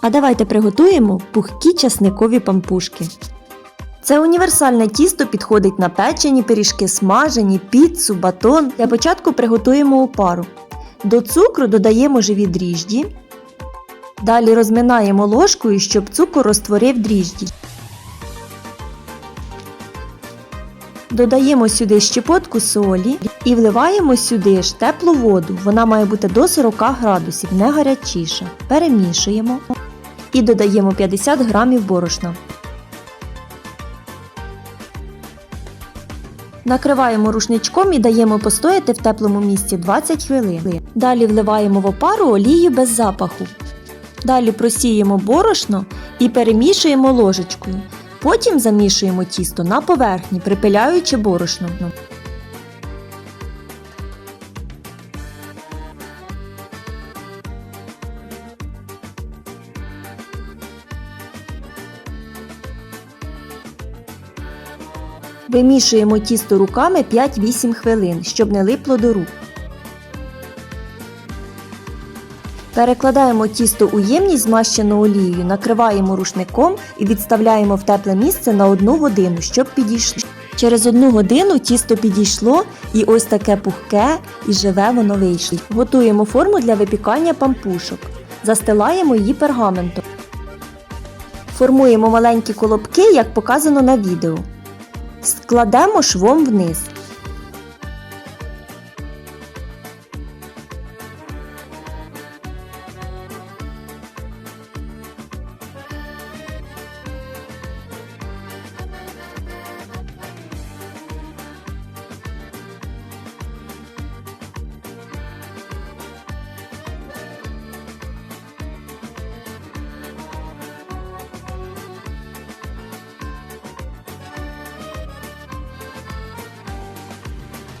А давайте приготуємо пухкі часникові пампушки. Це універсальне тісто підходить на печені, пиріжки смажені, піцу, батон. Для початку приготуємо опару. До цукру додаємо живі дріжджі. Далі розминаємо ложкою, щоб цукор розтворив дріжджі. Додаємо сюди щепотку солі і вливаємо сюди ж теплу воду. Вона має бути до 40 градусів, не гарячіша. Перемішуємо і додаємо 50 грамів борошна. Накриваємо рушничком і даємо постояти в теплому місці 20 хвилин. Далі вливаємо в опару олію без запаху. Далі просіємо борошно і перемішуємо ложечкою. Потім замішуємо тісто на поверхні, припиляючи борошно. Вимішуємо тісто руками 5-8 хвилин, щоб не липло до рук. Перекладаємо тісто у ємність, змащену олією, накриваємо рушником і відставляємо в тепле місце на 1 годину, щоб підійшло. Через одну годину тісто підійшло і ось таке пухке і живе воно вийшло. Готуємо форму для випікання пампушок. Застилаємо її пергаментом. Формуємо маленькі колобки, як показано на відео. Складемо швом вниз.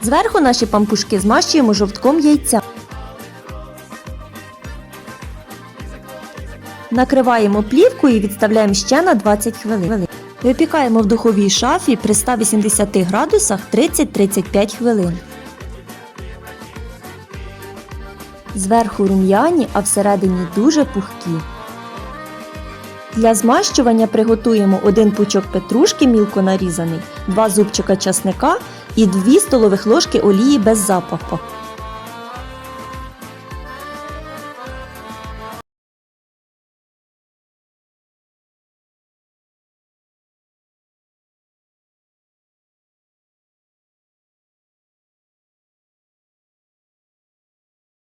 Зверху наші пампушки змащуємо жовтком яйця. Накриваємо плівкою і відставляємо ще на 20 хвилин. Випікаємо в духовій шафі при 180 градусах 30-35 хвилин. Зверху рум'яні, а всередині дуже пухкі. Для змащування приготуємо один пучок петрушки мілко нарізаний, два зубчика часника і 2 столових ложки олії без запаху.